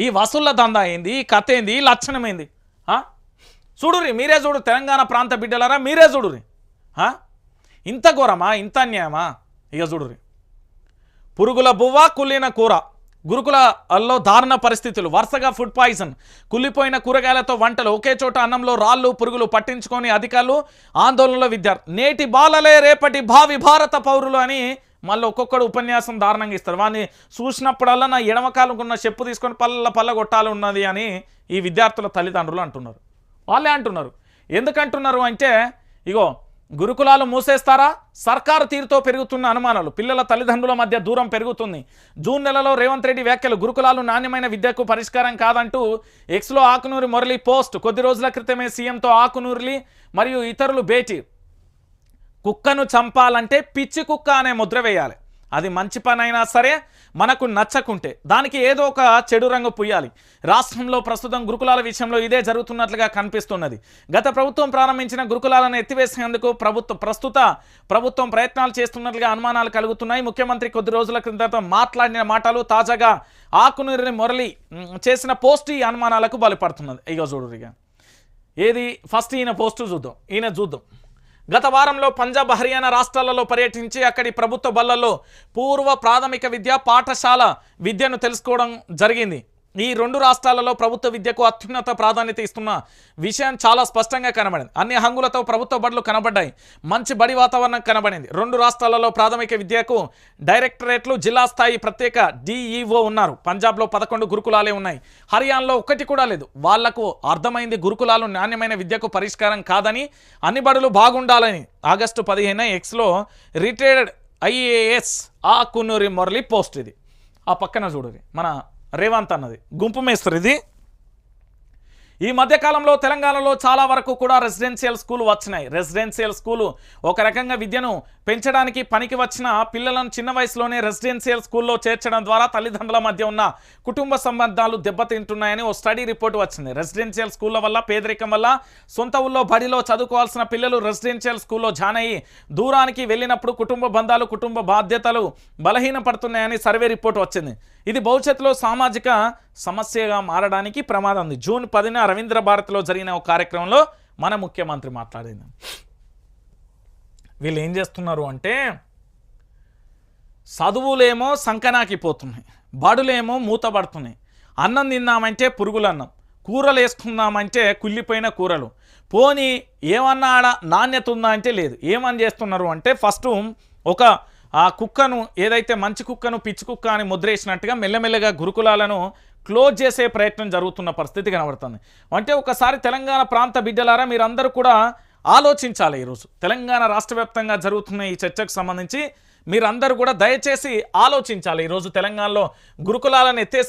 ఈ వసూళ్ళ దందా ఏంది ఈ కథ ఏంది ఈ లక్షణమైంది చూడురి మీరే చూడు తెలంగాణ ప్రాంత బిడ్డలారా మీరే చూడురి ఇంత ఘోరమా ఇంత అన్యాయమా? ఇక చూడురి పురుగుల బువ్వ కుళ్ళిన కూర. గురుకులలో దారుణ పరిస్థితులు. వరుసగా ఫుడ్ పాయిజన్. కుళ్ళిపోయిన కూరగాయలతో వంటలు. ఒకే చోట అన్నంలో రాళ్ళు పురుగులు పట్టించుకొని అధికారులు ఆందోళనలో విద్యార్థి నేటి బాలలే రేపటి భావి భారత పౌరులు అని మళ్ళీ ఒక్కొక్కడు ఉపన్యాసం దారుణంగా ఇస్తారు. వాడిని చూసినప్పుడల్లా నా ఎడమకాలం ఉన్న చెప్పు తీసుకొని పల్ల పల్ల కొట్టాలి ఉన్నది అని ఈ విద్యార్థుల తల్లిదండ్రులు అంటున్నారు. వాళ్ళే అంటున్నారు. ఎందుకంటున్నారు అంటే ఇగో గురుకులాలు మూసేస్తారా? సర్కారు తీరుతో పెరుగుతున్న అనుమానాలు. పిల్లల తల్లిదండ్రుల మధ్య దూరం పెరుగుతుంది. జూన్ నెలలో రేవంత్ రెడ్డి వ్యాఖ్యలు గురుకులాలు నాణ్యమైన విద్యకు పరిష్కారం కాదంటూ ఎక్స్లో ఆకునూరి మురళి పోస్ట్ కొద్ది రోజుల క్రితమే సీఎంతో ఆకునూరిలి మరియు ఇతరులు భేటీ కుక్కను చంపాలంటే పిచ్చి కుక్క అనే ముద్ర వేయాలి. అది మంచి పనైనా సరే మనకు నచ్చకుంటే దానికి ఏదో ఒక చెడు రంగు పుయ్యాలి. రాష్ట్రంలో ప్రస్తుతం గురుకులాల విషయంలో ఇదే జరుగుతున్నట్లుగా కనిపిస్తున్నది. గత ప్రభుత్వం ప్రారంభించిన గురుకులాలను ఎత్తివేసేందుకు ప్రభుత్వం ప్రస్తుత ప్రభుత్వం ప్రయత్నాలు చేస్తున్నట్లుగా అనుమానాలు కలుగుతున్నాయి. ముఖ్యమంత్రి కొద్ది రోజుల క్రిందట మాట్లాడిన మాటలు తాజాగా ఆకునూరిని మురళి చేసిన పోస్ట్ ఈ అనుమానాలకు బలపడుతున్నది. ఇగో చూడు ఇక ఏది? ఫస్ట్ ఈయన పోస్టు చూద్దాం. ఈయన చూద్దాం. గత వారంలో పంజాబ్ హర్యానా రాష్ట్రాలలో పర్యటించి అక్కడి ప్రభుత్వ బళ్ళల్లో పూర్వ ప్రాథమిక విద్య పాఠశాల విద్యను తెలుసుకోవడం జరిగింది. ఈ రెండు రాష్ట్రాలలో ప్రభుత్వ విద్యకు అత్యున్నత ప్రాధాన్యత ఇస్తున్న విషయం చాలా స్పష్టంగా కనబడింది. అన్ని హంగులతో ప్రభుత్వ బడులు కనబడ్డాయి. మంచి బడి వాతావరణం కనబడింది. రెండు రాష్ట్రాలలో ప్రాథమిక విద్యకు డైరెక్టరేట్లు జిల్లా స్థాయి ప్రత్యేక డిఈఓ ఉన్నారు. పంజాబ్లో పదకొండు గురుకులాలే ఉన్నాయి. హర్యానాలో ఒక్కటి కూడా లేదు. వాళ్ళకు అర్థమైంది గురుకులాలు నాణ్యమైన విద్యకు పరిష్కారం కాదని అన్ని బడులు బాగుండాలని ఆగస్టు పదిహేను ఎక్స్లో రిటైర్డ్ ఐఏఎస్ ఆ కున్నూరి మురళి పోస్ట్ ఇది. ఆ పక్కన చూడరి మన రేవంత్ అన్నది. గుంపు మేస్త్రి ఇది ఈ మధ్యకాలంలో తెలంగాణలో చాలా వరకు కూడా రెసిడెన్షియల్ స్కూల్ వచ్చినాయి. రెసిడెన్షియల్ స్కూలు ఒక రకంగా విద్యను పెంచడానికి పనికి వచ్చిన పిల్లలను చిన్న వయసులోనే రెసిడెన్షియల్ స్కూల్లో చేర్చడం ద్వారా తల్లిదండ్రుల మధ్య ఉన్న కుటుంబ సంబంధాలు దెబ్బతింటున్నాయని ఓ స్టడీ రిపోర్ట్ వచ్చింది. రెసిడెన్షియల్ స్కూళ్ళ వల్ల పేదరికం వల్ల సొంత ఊళ్ళో బడిలో చదువుకోవాల్సిన పిల్లలు రెసిడెన్షియల్ స్కూల్లో జాయిన్ అయ్యి దూరానికి వెళ్ళినప్పుడు కుటుంబ బంధాలు కుటుంబ బాధ్యతలు బలహీనపడుతున్నాయని సర్వే రిపోర్ట్ వచ్చింది. ఇది భవిష్యత్తులో సామాజిక సమస్యగా మారడానికి ప్రమాదం ఉంది. జూన్ పదిన రవీంద్ర భారత్లో జరిగిన ఒక కార్యక్రమంలో మన ముఖ్యమంత్రి మాట్లాడింది. వీళ్ళు ఏం చేస్తున్నారు అంటే చదువులేమో సంకనాకిపోతున్నాయి బడులేమో మూతబడుతున్నాయి అన్నం తిన్నామంటే పురుగులు అన్నం కూరలు వేసుకుందామంటే కుళ్ళిపోయిన కూరలు. పోనీ ఏమన్నా ఆడ నాణ్యత ఉందా అంటే లేదు. ఏమని చేస్తున్నారు అంటే ఫస్ట్ ఒక ఆ కుక్కను ఏదైతే మంచి కుక్కను పిచ్చి కుక్క అని ముద్రేసినట్టుగా మెల్లమెల్లగా గురుకులాలను క్లోజ్ చేసే ప్రయత్నం జరుగుతున్న పరిస్థితి కనబడుతుంది. అంటే ఒకసారి తెలంగాణ ప్రాంత బిడ్డలారా మీరందరూ కూడా ఆలోచించాలి ఈరోజు. తెలంగాణ రాష్ట్ర వ్యాప్తంగా జరుగుతున్న ఈ చర్చకు సంబంధించి మీరందరూ కూడా దయచేసి ఆలోచించాలి. ఈరోజు తెలంగాణలో గురుకులాలను ఎత్తేసే